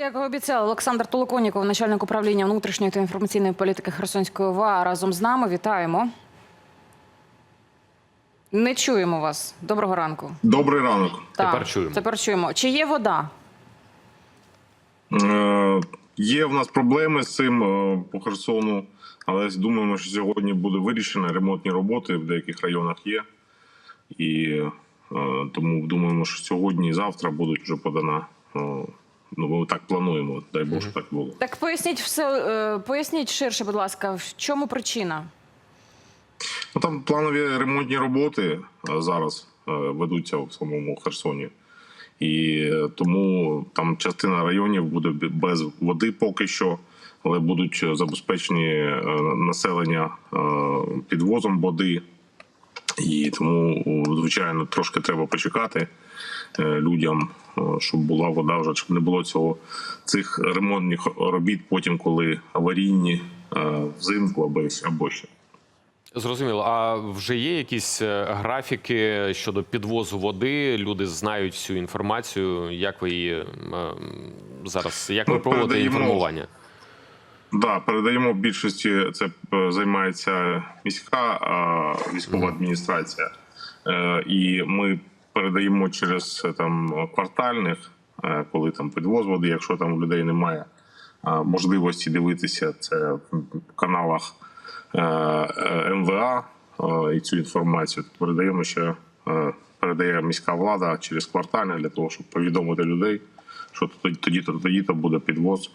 Як і обіцяли, Олександр Толоконіков, начальник управління внутрішньої та інформаційної політики Херсонської ОВА, разом з нами. Вітаємо. Не чуємо вас. Доброго ранку. Добрий ранок. Тепер чуємо. Тепер чуємо. Чи є вода? Е, є в нас проблеми з цим е, по Херсону, але думаємо, що сьогодні буде вирішено. Ремонтні роботи в деяких районах є. І е, тому думаємо, що сьогодні і завтра будуть вже подана. Ну, ми так плануємо. Дай Боже, так було. Так поясніть все, е, поясніть ширше, будь ласка, в чому причина? Ну, там планові ремонтні роботи е, зараз е, ведуться в самому Херсоні. І тому там частина районів буде без води поки що, але будуть забезпечені населення підвозом води. І тому, звичайно, трошки треба почекати людям, е, щоб була вода вже, щоб не було цього цих ремонтних робіт потім, коли аварійні е, взимку або, або ще. Зрозуміло. А вже є якісь е, графіки щодо підвозу води? Люди знають всю інформацію. Як ви її е, зараз? Як ви Ну, проводите передаємо. інформування? Да, передаємо в більшості. Це е, займається міська військова адміністрація, Е, і ми передаємо через е, там квартальних, е, коли там підвоз води, якщо там у людей немає можливості дивитися це в каналах е, МВА і цю інформацію. то Передаємо ще передає міська влада через квартальне для того, щоб повідомити людей, що тоді тоді то тоді то буде підвоз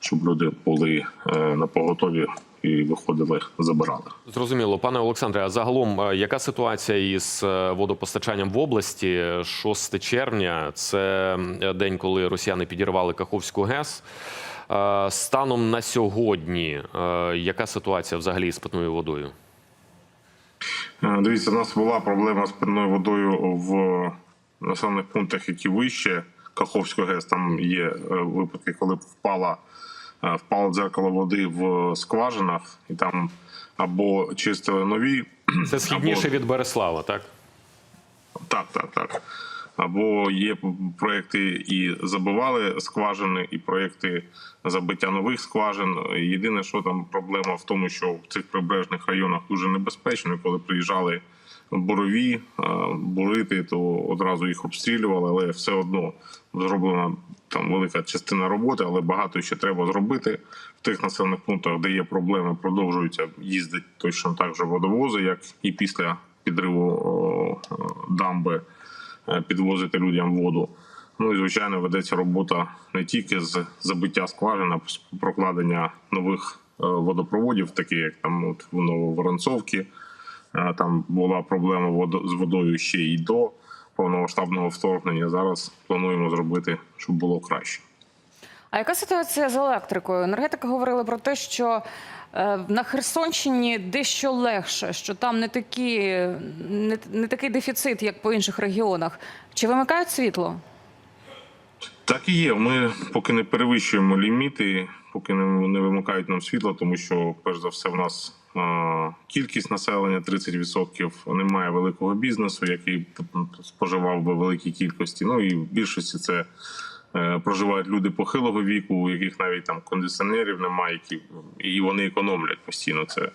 щоб люди були на поготові і виходили, забирали. Зрозуміло, пане Олександре. А загалом, е, яка ситуація із е, водопостачанням в області? 6 червня це е, день, коли росіяни підірвали Каховську ГЕС. Станом на сьогодні, яка ситуація взагалі з питною водою? Дивіться, у нас була проблема з питною водою в населених пунктах, які вище Каховського ГЕС. Там є випадки, коли впала впало дзеркало води в скважинах, і там або чистили нові. Це східніше або- від Береслава, так? Так, так, так. Або є проекти і забивали скважини, і проекти забиття нових скважин. Єдине, що там проблема в тому, що в цих прибережних районах дуже небезпечно, коли приїжджали бурові е, бурити, то одразу їх обстрілювали, але все одно зроблена там велика частина роботи, але багато ще треба зробити в тих населених пунктах, де є проблеми, продовжуються їздити точно так же водовози, як і після підриву о, дамби е, підвозити людям воду. Ну і звичайно ведеться робота не тільки з забиття скважин, а з прокладення нових е, водопроводів, такі як там от в Нововоронцовці. Там була проблема з водою ще й до повномасштабного вторгнення. Зараз плануємо зробити, щоб було краще. А яка ситуація з електрикою? Енергетики говорили про те, що е, на Херсонщині дещо легше, що там не, такі, не, не такий дефіцит, як по інших регіонах. Чи вимикають світло? Так і є. Ми поки не перевищуємо ліміти, поки не, не вимикають нам світло, тому що, перш за все, в нас е, кількість населення 30%, немає великого бізнесу, який споживав би великій кількості. Ну і в більшості це е, проживають люди похилого віку, у яких навіть там кондиціонерів немає, які і вони економлять постійно. Це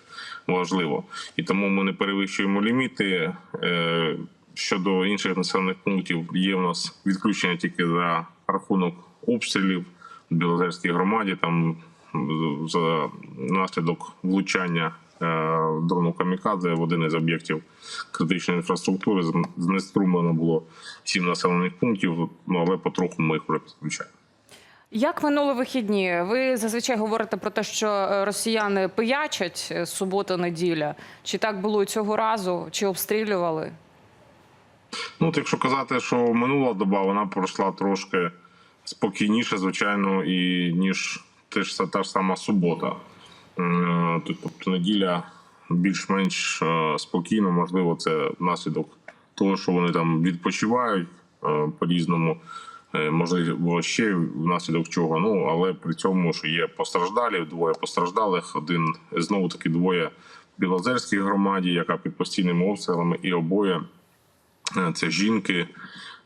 важливо. І тому ми не перевищуємо ліміти. Е, Щодо інших населених пунктів, є в нас відключення тільки за рахунок обстрілів Білозерській громаді. Там за наслідок влучання е, дрону камікадзе в один із об'єктів критичної інфраструктури знеструмлено було сім населених пунктів. Ну але потроху ми їх вже підключаємо. Як минули вихідні? Ви зазвичай говорите про те, що е, росіяни пиячать е, субота-неділя. Чи так було цього разу? Чи обстрілювали? Ну, от якщо казати, що минула доба вона пройшла трошки спокійніше, звичайно, і ніж те ж та ж сама субота. Е, Тобто неділя більш-менш е, спокійно, можливо, це внаслідок того, що вони там відпочивають е, по-різному. Можливо, ще внаслідок чого. Ну але при цьому, що є постраждалі, двоє постраждалих, один знову таки двоє в Білозерській громаді, яка під постійними обстрілами, і обоє це жінки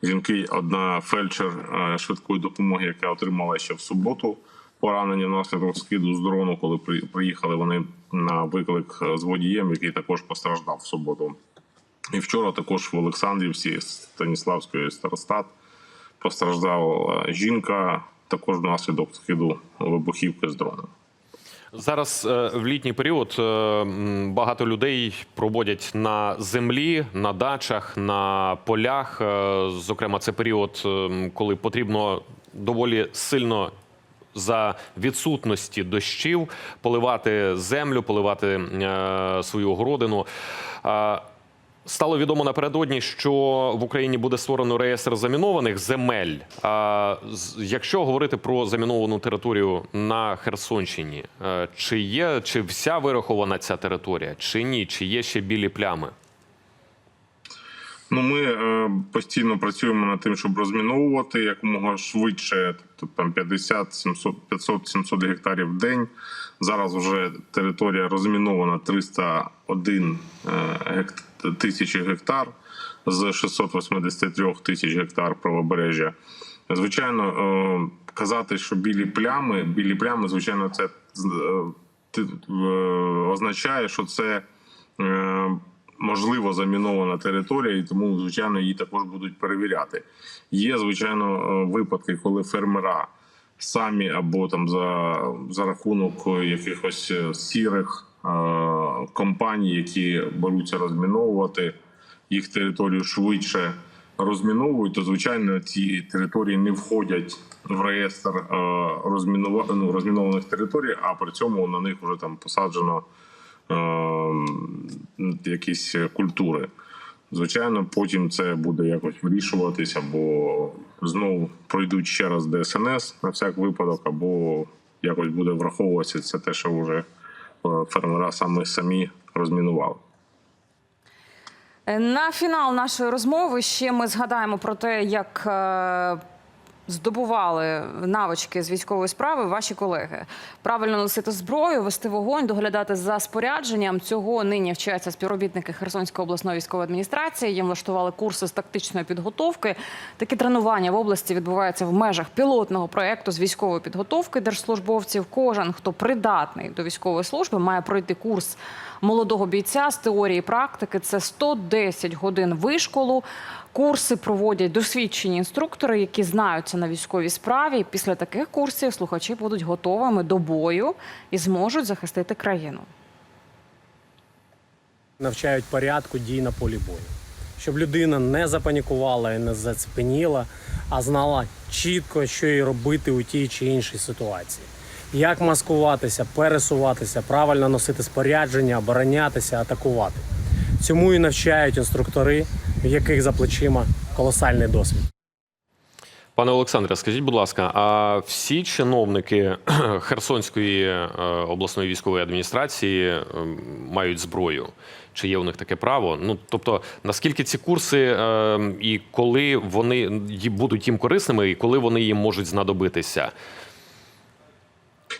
жінки, одна фельдшер е, швидкої допомоги, яка отримала ще в суботу поранення внаслідок скиду з дрону, коли при- приїхали вони на виклик е, з водієм, який також постраждав в суботу. І вчора також в Олександрівці Станіславської старостат постраждала жінка, також внаслідок скиду вибухівки з дрону. Зараз е, в літній період е, багато людей проводять на землі, на дачах, на полях. Е, Зокрема, це період, коли потрібно доволі сильно. За відсутності дощів поливати землю, поливати е, свою городину. Е, Стало відомо напередодні, що в Україні буде створено реєстр замінованих земель. А якщо говорити про заміновану територію на Херсонщині, е, чи є чи вся вирахована ця територія, чи ні, чи є ще білі плями? Ну, ми е, постійно працюємо над тим, щоб розміновувати якомога швидше, тобто там 50, 700, 500, 700 гектарів в день. Зараз вже територія розмінована 301 е, гект... тисячі гектар з 683 тисяч гектар правобережжя. Звичайно, е, казати, що білі плями, білі плями, звичайно, це е, е, означає, що це. можливо замінована територія, і тому звичайно її також будуть перевіряти. Є звичайно випадки, коли фермера самі або там за, за рахунок якихось сірих компаній, які беруться розміновувати їх територію швидше розміновують, то звичайно ці території не входять в реєстр е, ну, розмінованих територій, а при цьому на них вже там посаджено е, якісь культури. Звичайно, потім це буде якось вирішуватись, або знову пройдуть ще раз ДСНС на всяк випадок, або якось буде враховуватися це те, що вже фермера саме самі розмінували. Е, На фінал нашої розмови ще ми згадаємо про те, як е, здобували навички з військової справи ваші колеги. Правильно носити зброю, вести вогонь, доглядати за спорядженням. Цього нині вчаться співробітники Херсонської обласної військової адміністрації. Їм влаштували курси з тактичної підготовки. Такі тренування в області відбуваються в межах пілотного проекту з військової підготовки держслужбовців. Кожен, хто придатний до військової служби, має пройти курс молодого бійця з теорії практики. Це 110 годин вишколу. Курси проводять досвідчені інструктори, які знаються на військовій справі. Після таких курсів слухачі будуть готовими до бою і зможуть захистити країну. навчають порядку дій на полі бою, щоб людина не запанікувала і не зацепеніла, а знала чітко, що їй робити у тій чи іншій ситуації. Як маскуватися, пересуватися, правильно носити спорядження, оборонятися, атакувати. Цьому і навчають інструктори, в яких за плечима колосальний досвід. Пане Олександре, скажіть, будь ласка, а всі чиновники Херсонської е, обласної військової адміністрації е, мають зброю? Чи є у них таке право? Ну тобто, наскільки ці курси е, і коли вони будуть їм корисними, і коли вони їм можуть знадобитися?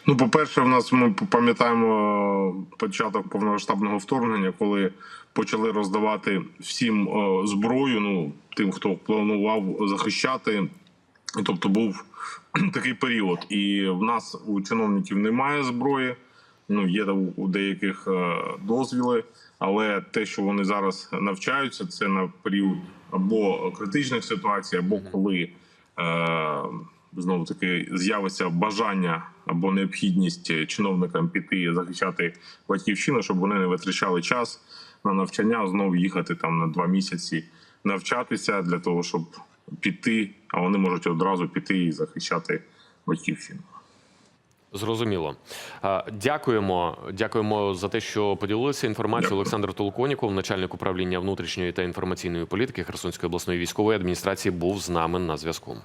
Ну, по-перше, в нас ми пам'ятаємо початок повномасштабного вторгнення, коли почали роздавати всім е, зброю, ну тим, хто планував захищати. І, Тобто був такий період. І в нас у чиновників немає зброї. Ну, є у деяких е, дозвіли, але те, що вони зараз навчаються, це на період або критичних ситуацій, або коли е, знову таки з'явиться бажання або необхідність чиновникам піти захищати батьківщину, щоб вони не витрачали час на навчання, знову їхати там на два місяці навчатися для того, щоб піти, а вони можуть одразу піти і захищати батьківщину. Зрозуміло. Дякуємо. Дякуємо за те, що поділилися інформацією. Олександр Толконіков, начальник управління внутрішньої та інформаційної політики Херсонської обласної військової адміністрації, був з нами на зв'язку.